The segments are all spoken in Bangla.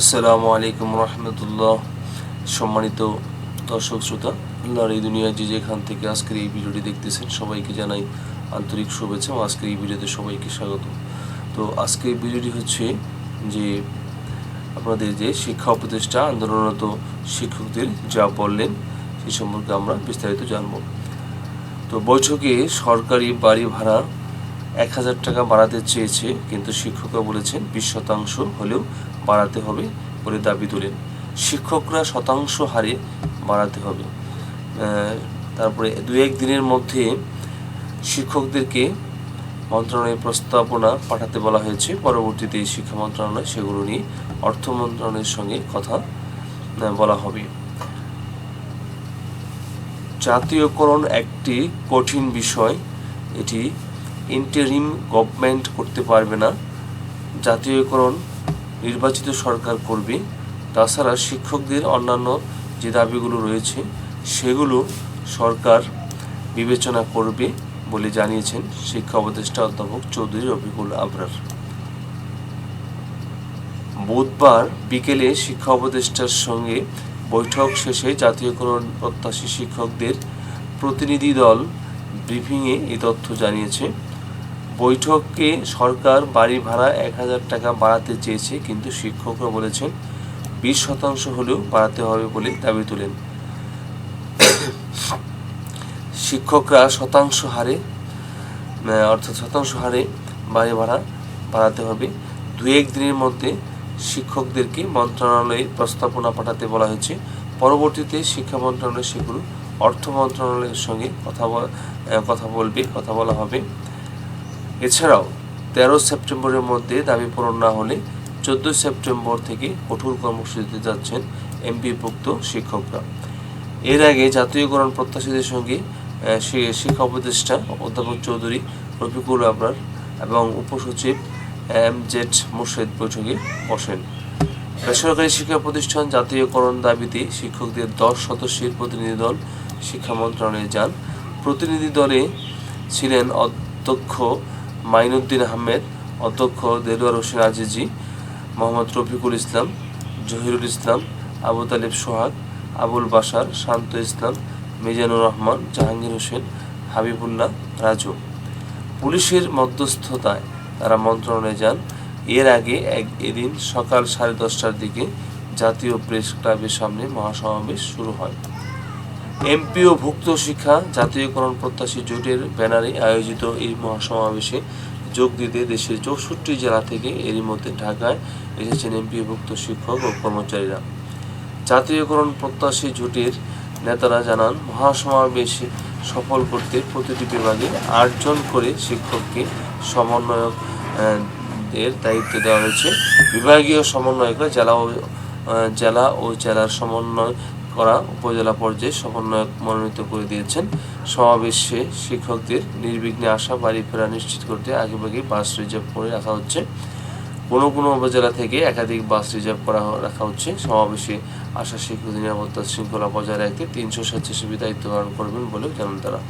আসসালামু আলাইকুম রহমতুল্লাহ। সম্মানিত দর্শক শ্রোতা, আল্লাহর এই দুনিয়ায় যে যেখান থেকে আজকের এই ভিডিওটি দেখতেছেন, সবাইকে জানাই আন্তরিক শুভেচ্ছা এবং আজকের এই ভিডিওতে সবাইকে স্বাগত। তো আজকের ভিডিওটি হচ্ছে যে আপনাদের যে শিক্ষা উপদেষ্টা আন্দোলনরত শিক্ষকদের যা বললেন, সে সম্পর্কে আমরা বিস্তারিত জানব। তো বৈঠকে সরকারি বাড়ি ভাড়া এক হাজার টাকা বাড়াতে চেয়েছে, কিন্তু শিক্ষকরা বলেছেন বিশ শতাংশ হলেও বাড়াতে হবে বলে দাবি তোলেন। শিক্ষকরা শতাংশ হারে বাড়াতে হবে। তারপরে দু এক দিনের মধ্যে শিক্ষকদেরকে মন্ত্রণালয়ের প্রস্তাবনা পাঠাতে বলা হয়েছে। পরবর্তীতে শিক্ষা মন্ত্রণালয় সেগুলো নিয়ে অর্থ মন্ত্রণালয়ের সঙ্গে কথা বলা হবে। জাতীয়করণ একটি কঠিন বিষয়। এটি ইন্টারিম গভর্নমেন্ট করতে পারবে না। জাতীয়করণ নির্বাচিত সরকার করবে তাছাড়া শিক্ষকদের অন্যান্য যে দাবিগুলো রয়েছে, সেগুলো সরকার বিবেচনা করবে বলে জানিয়েছেন শিক্ষা উপদেষ্টা অধ্যাপক চৌধুরী রফিকুল আবরার। বুধবার বিকেলে শিক্ষা উপদেষ্টার সঙ্গে বৈঠক শেষে জাতীয়করণ প্রত্যাশী শিক্ষকদের প্রতিনিধি দল ব্রিফিংয়ে এই তথ্য জানিয়েছে। বৈঠকে সরকার বাড়ি ভাড়া এক হাজার টাকা বাড়াতে চেয়েছে, কিন্তু শিক্ষকরা বলেছেন বিশ শতাংশ হলেও বাড়াতে হবে বলে দাবি তোলেন। শিক্ষকরা শতাংশ হারে অর্থাৎ শতাংশ হারে বাড়ি ভাড়া বাড়াতে হবে। দু এক দিনের মধ্যে শিক্ষকদেরকে মন্ত্রণালয়ে প্রস্তাবনা পাঠাতে বলা হয়েছে। পরবর্তীতে শিক্ষা মন্ত্রণালয় সেগুলো অর্থ মন্ত্রণালয়ের সঙ্গে কথা কথা বলবে, কথা বলা হবে। এছাড়াও, তেরো সেপ্টেম্বরের মধ্যে দাবি পূরণ না হলে চোদ্দোই সেপ্টেম্বর থেকে কঠোর কর্মসূচিতে যাচ্ছেন এমপিভুক্ত শিক্ষকরা। এর আগে জাতীয়করণ প্রত্যাশীদের সঙ্গে শিক্ষা উপদেষ্টা অধ্যাপক চৌধুরী রফিকুল আবরার এবং উপসচিব এম জেড মুর্শেদ বৈঠকে বসেন। বেসরকারি শিক্ষা প্রতিষ্ঠান জাতীয়করণ দাবিতে শিক্ষকদের দশ সদস্যের প্রতিনিধি দল শিক্ষা মন্ত্রণালয়ে যান। প্রতিনিধি দলে ছিলেন অধ্যক্ষ মাইনুদ্দিন আহমেদ, অধ্যক্ষ দেলোয়ার হোসেন আজিজি, মোহাম্মদ রফিকুল ইসলাম, জহিরুল ইসলাম, আবু তালেব সোহাগ, আবুল বাসার শান্ত ইসলাম, মিজানুর রহমান, জাহাঙ্গীর হোসেন, হাবিবুল্লাহ, রাজু। পুলিশের মধ্যস্থতায় তারা মন্ত্রণালয়ে যান। এর আগে এক এদিন সকাল সাড়ে দশটার দিকে জাতীয় প্রেস ক্লাবের সামনে মহাসমাবেশ শুরু হয়। এমপি ও ভুক্ত শিক্ষা, জাতীয়করণ প্রত্যাশী জোটের ব্যানারে আয়োজিত এই মহাসমাবেশে যোগ দিতে দেশের চৌষট্টি জেলা থেকে এরই মধ্যে ঢাকায় এসেছেন এমপি ভুক্ত শিক্ষক ও কর্মচারীরা। জাতীয়করণ প্রত্যাশী জোটের নেতারা জানান, মহাসমাবেশে সফল করতে প্রতিটি বিভাগে আটজন করে শিক্ষককে সমন্বয়ক এর দায়িত্ব দেওয়া হয়েছে। বিভাগীয় সমন্বয়করা জেলা ও জেলা ও জেলার সমন্বয় করা উপজেলা পর্যায়ে সমন্বয়ক মনোনীত করে দিয়েছেন। সমাবেশে শিক্ষকদের নির্বিঘ্নে আসা, বাড়ি ফেরা নিশ্চিত করতে আগেভাগে বাস রিজার্ভ করে রাখা হচ্ছে। কোনো কোনো উপজেলা থেকে একাধিক বাস রিজার্ভ করা রাখা হচ্ছে। সমাবেশে আসা শিক্ষকদের নিরাপত্তা শৃঙ্খলা বজায় রাখতে তিনশো স্বেচ্ছাসেবী দায়িত্ব পালন করবেন বলেও জানান তারা।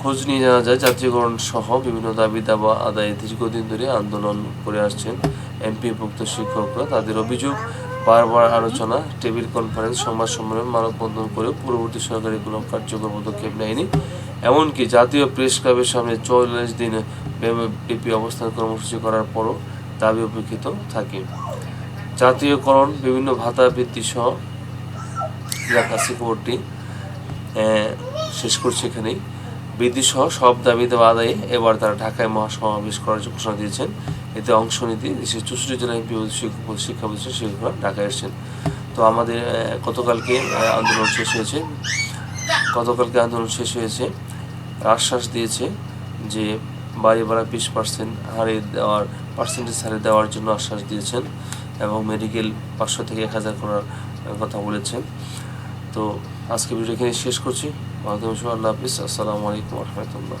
খোঁজ নিয়ে জানা যায়, জাতীয়করণ সহ বিভিন্ন দাবি দাবা আদায়ে দীর্ঘদিন ধরে আন্দোলন করে আসছেন এমপিভুক্ত শিক্ষকরা। তাদের অভিযোগ বারবার আলোচনা, টেবিল কনফারেন্স, সংবাদ সম্মেলন মানববন্ধন করেও পূর্ববর্তী সরকারি কোনো কার্যকর পদক্ষেপ নেয়নি। এমনকি জাতীয় প্রেস ক্লাবের সামনে চল্লিশ দিন ব্যাপী অবস্থান কর্মসূচি করার পরও দাবি উপেক্ষিত থাকে। জাতীয়করণ, বিভিন্ন ভাতা বৃদ্ধি সহ কাছে খবরটি শেষ করছে এখানেই। বৃদ্ধি সহ সব দাবি দেওয়া আদায়ে এবার তারা ঢাকায় মহাসমাবেশ করার ঘোষণা দিয়েছেন। এতে অংশ নিতে দেশের চৌষট্টি জেলা এমপি শিক্ষা প্রতিষ্ঠান শিক্ষকরা ঢাকায় এসেছেন। তো আমাদের গতকালকে আন্দোলন শেষ হয়েছে। গতকালকে আন্দোলন শেষ হয়েছে। আশ্বাস দিয়েছে যে বাড়ি ভাড়া বিশ পার্সেন্ট হারে দেওয়ার, পার্সেন্টেজ হারে দেওয়ার জন্য আশ্বাস দিয়েছেন এবং মেডিকেল পাঁচশো থেকে এক হাজার করার কথা বলেছেন। তো আজকে ভিডিও এখানে শেষ করছি। মাধ্যমিক আল্লাহ হাফিজ। আসসালামু আলাইকুম রহমতুল্লাহ।